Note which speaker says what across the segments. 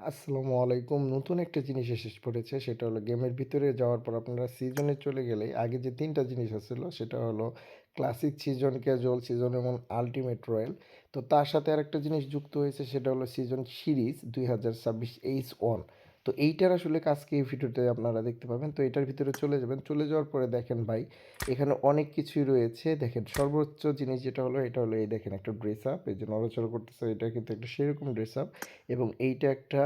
Speaker 1: আসসালামু আলাইকুম। নতুন একটা জিনিস এসে পড়েছে, সেটা হলো গেমের ভিতরে যাওয়ার পর আপনারা সিজনে চলে গেলে আগে যে তিনটা জিনিস আসছিল সেটা হলো ক্লাসিক সিজন ক্যাজুয়াল সিজন এবং আলটিমেট রয়্যাল তো তার সাথে আরেকটা জিনিস যুক্ত হয়েছে, সেটা হলো সিজন সিরিজ দুই হাজার ছাব্বিশ এইচ ওয়ান তো এইটার আসলে কাজকে এই ভিডিওতে আপনারা দেখতে পাবেন। তো এটার ভিতরে চলে যাবেন। চলে যাওয়ার পরে দেখেন ভাই, এখানে অনেক কিছুই রয়েছে। দেখেন সর্বোচ্চ জিনিস যেটা হলো, এটা হলো এই দেখেন একটা ড্রেস আপ এই যে নড়াচড়া করতেছে, এটা কিন্তু একটা সেরকম ড্রেস আপ এবং এইটা একটা,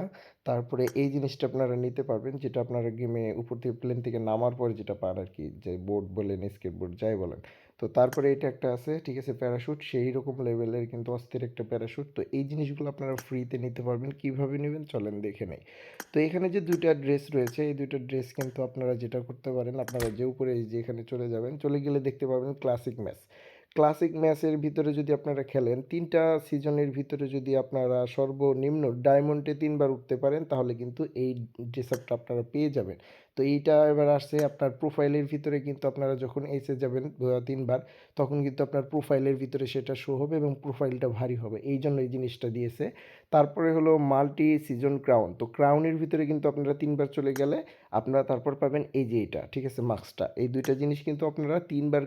Speaker 1: তারপরে এই জিনিসটা আপনারা নিতে পারবেন, যেটা আপনারা গেমে উপর থেকে প্লেন থেকে নামার পরে যেটা পান আর কি, যে বোর্ড বলেন স্কেট বোর্ড যাই বলেন। তো তারপরে এটা একটা আছে, ঠিক আছে প্যারাশুট সেই রকম লেভেলের কিন্তু অস্থির একটা প্যারাশুট তো এই জিনিসগুলো আপনারা ফ্রিতে নিতে পারবেন। কীভাবে নেবেন চলেন দেখে নেই। তো এখানে যে দুইটা ড্রেস রয়েছে, এই দুইটা ড্রেস কিন্তু আপনারা যেটা করতে পারেন, আপনারা যে উপরে এই যে এখানে চলে যাবেন, চলে গেলে দেখতে পাবেন ক্লাসিক ম্যাচ ক্লাসিক ম্যাচের ভিতরে যদি আপনারা খেলেন, তিনটা সিজনের ভিতরে যদি আপনারা সর্বনিম্ন ডায়মন্ডে তিনবার উঠতে পারেন, তাহলে কিন্তু এই ড্রেস আপটা আপনারা পেয়ে যাবেন। তো এইটা এবার আসছে আপনার প্রোফাইলের ভিতরে কিন্তু আপনারা যখন এসে যাবেন তিনবার তখন কিন্তু আপনার প্রোফাইলের ভিতরে সেটা শো হবে এবং প্রোফাইলটা ভারী হবে। এই জন্য এই জিনিসটা দিয়েছে। তারপরে হলো মাল্টি সিজন ক্রাউন তো ক্রাউনের ভিতরে কিন্তু আপনারা তিনবার চলে গেলে আপনারা তারপর পাবেন এই যে এটা, ঠিক আছে মাস্কটা এই দুইটা জিনিস কিন্তু আপনারা তিনবার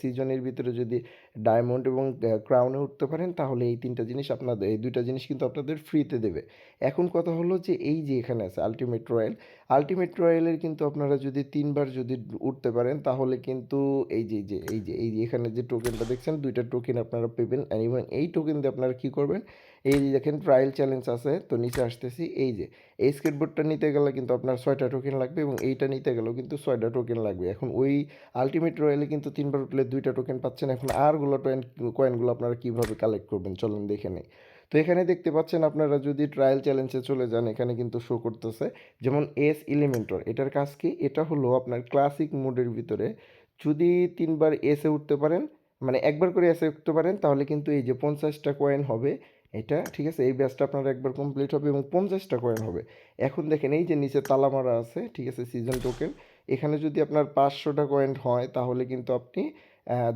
Speaker 1: সিজনের ভিতরে যদি ডায়মন্ড এবং ক্রাউনে উঠতে পারেন, তাহলে এই তিনটা জিনিস আপনাদের, এই দুইটা জিনিস কিন্তু আপনাদের ফ্রিতে দেবে। এখন কথা হলো যে এই যে এখানে আছে আলটিমেট রয়্যাল আলটিমেট রয়্যালের কিন্তু আপনারা যদি তিনবার যদি উঠতে পারেন, তাহলে কিন্তু এই যে যে, এই যে এই যে, এখানে যে টোকেনটা দেখছেন, দুইটা টোকেন আপনারা পেবেন। এবং এই টোকেন দিয়ে আপনারা কী করবেন? এই যে দেখেন ট্রায়াল চ্যালেঞ্জ আছে, তো নিচে আসতেছি। এই যে, এই স্কেটবোর্ডটা নিতে গেলে কিন্তু আপনার ছয়টা টোকেন লাগবে এবং এইটা নিতে গেলেও কিন্তু ছয়টা টোকেন লাগবে। এখন ওই আলটিমেট রয়্যালে কিন্তু তিনবার উঠলে দুইটা টোকেন পাচ্ছেন। এখন আরগুলো টোয়েন কয়েনগুলো আপনারা কীভাবে কালেক্ট করবেন? চলেন দেখে নেই। তো এখানে দেখতে পাচ্ছেন আপনারা যদি ট্রায়াল চ্যালেঞ্জে চলে যান, এখানে কিন্তু শো করতেছে। যেমন এস ইলিমেন্টর এটার কাজ কি? এটা হলো আপনার ক্লাসিক মোডের ভিতরে যদি তিনবার এসে উঠতে পারেন মানে একবার করে এসে উঠতে পারেন, তাহলে কিন্তু এই যে পঞ্চাশটা কয়েন হবে, এটা ঠিক আছে, এই ব্যাচটা আপনার একবার কমপ্লিট হবে এবং পঞ্চাশটা কয়েন হবে। এখন দেখেন এই যে নিচে তালা মারা আছে, ঠিক আছে সিজন টোকেন এখানে যদি আপনার পাঁচশোটা কয়েন হয়, তাহলে কিন্তু আপনি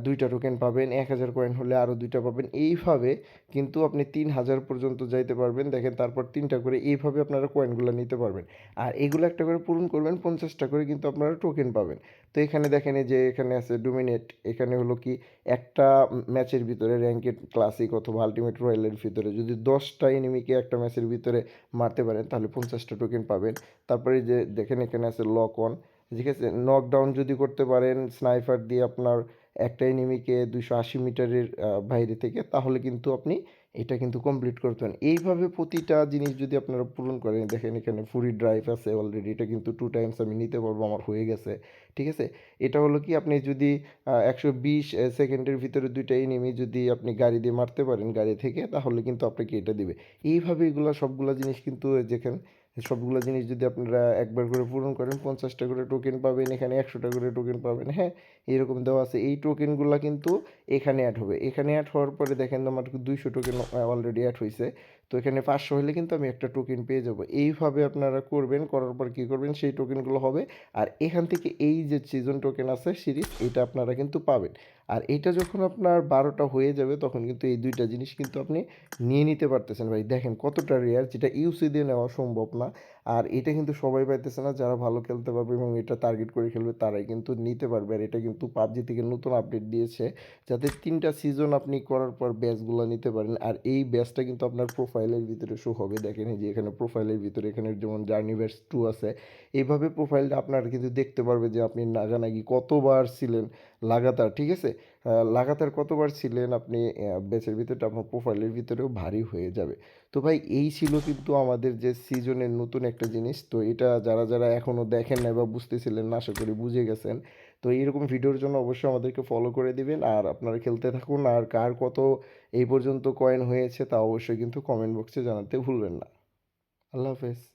Speaker 1: দুইটা টোকেন পাবেন, এক হাজার কয়েন হলে আরও দুইটা পাবেন। এইভাবে কিন্তু আপনি তিন হাজার পর্যন্ত যাইতে পারবেন। দেখেন তারপর তিনটা করে এইভাবে আপনারা কয়েনগুলো নিতে পারবেন। আর এগুলো একটা করে পূরণ করবেন, পঞ্চাশটা করে কিন্তু আপনারা টোকেন পাবেন। তো এখানে দেখেন এই যে এখানে আছে ডোমিনেট এখানে হলো কি একটা ম্যাচের ভিতরে র্যাঙ্কেড ক্লাসিক অথবা আলটিমেট রয়্যালের ভিতরে। যদি দশটা এনিমিকে একটা ম্যাচের ভিতরে মারতে পারেন, তাহলে পঞ্চাশটা টোকেন পাবেন। তারপরে যে দেখেন এখানে আছে লক অন ঠিক আছে? নকডাউন যদি করতে পারেন স্নাইপার দিয়ে আপনার একটা এনিমিকে দুশো আশি মিটারের বাইরে থেকে, তাহলে কিন্তু আপনি এটা কিন্তু কমপ্লিট করতে পারেন এইভাবে প্রতিটা জিনিস যদি আপনারা পূরণ করেন, দেখেন এখানে ফুরি ড্রাইভ আছে অলরেডি এটা কিন্তু টু টাইমস আমি নিতে পারব, আমার হয়ে গেছে, ঠিক আছে? এটা হলো কি, আপনি যদি একশো বিশ সেকেন্ডের ভিতরে দুইটা এনিমি যদি আপনি গাড়ি দিয়ে মারতে পারেন, গাড়ি থেকে, তাহলে কিন্তু আপনাকে এটা দিবে। এইভাবে এগুলো সবগুলো জিনিস কিন্তু যেখানে সবগুলো জিনিস যদি আপনারা একবার করে পূরণ করেন, পঞ্চাশটা করে টোকেন পাবেন, এখানে একশোটা করে টোকেন পাবেন হ্যাঁ? এরকম দেওয়া আছে। এই টোকেনগুলো কিন্তু এখানে অ্যাড হবে। এখানে অ্যাড হওয়ার পরে দেখেন আমার দুইশো টোকেন অলরেডি অ্যাড হয়েছে তো এখানে পাঁচশো হলে কিন্তু আমি একটা টোকেন পেয়ে যাব। এইভাবে আপনারা করবেন, করার পর কী করবেন? সেই টোকেনগুলো হবে। আর এখান থেকে এই যে সিজন টোকেন আছে সিরিজ এটা আপনারা কিন্তু পাবেন। আর এটা যখন আপনার বারোটা হয়ে যাবে, তখন কিন্তু এই দুইটা জিনিস কিন্তু আপনি নিয়ে নিতে পারতেছেন। ভাই, দেখেন কতটা রেয়ার যেটা ইউসি দিয়ে নেওয়া সম্ভব না। আর এটা কিন্তু সবাই পাইতেছে না, যারা ভালো খেলতে পারবে এবং এটা টার্গেট করে খেলবে তারাই কিন্তু নিতে পারবে। আর এটা কিন্তু পাবজি থেকে নতুন আপডেট দিয়েছে, যাতে তিনটা সিজন আপনি করার পর ব্যাচগুলো নিতে পারেন। আর এই ব্যাচটা কিন্তু আপনার প্রোফাইলের ভিতরে শো হবে। দেখেন যে এখানে প্রোফাইলের ভিতরে এখানে যেমন জার্নি ব্যাচ টু আছে, এইভাবে প্রোফাইলটা আপনার কিন্তু দেখতে পারবে যে আপনি নাগানাগি কতবার ছিলেন লাগাতার, ঠিক আছে? লাগাতার কতবার ছিলেন আপনি ব্যাচের ভিতরটা আপনার প্রোফাইলের ভিতরেও ভারী হয়ে যাবে। তো ভাই, এই ছিল কিন্তু আমাদের যে সিজনের নতুন একটা জিনিস। তো এটা যারা যারা এখনও দেখেন না বা বুঝতেছিলেন না, আশা করি বুঝে গেছেন। তো এইরকম ভিডিওর জন্য অবশ্যই আমাদেরকে ফলো করে দিবেন। আর আপনারা খেলতে থাকুন। আর কার কত এই পর্যন্ত কয়েন হয়েছে তা অবশ্যই কিন্তু কমেন্ট বক্সে জানাতে ভুলবেন না। আল্লাহ হাফেজ।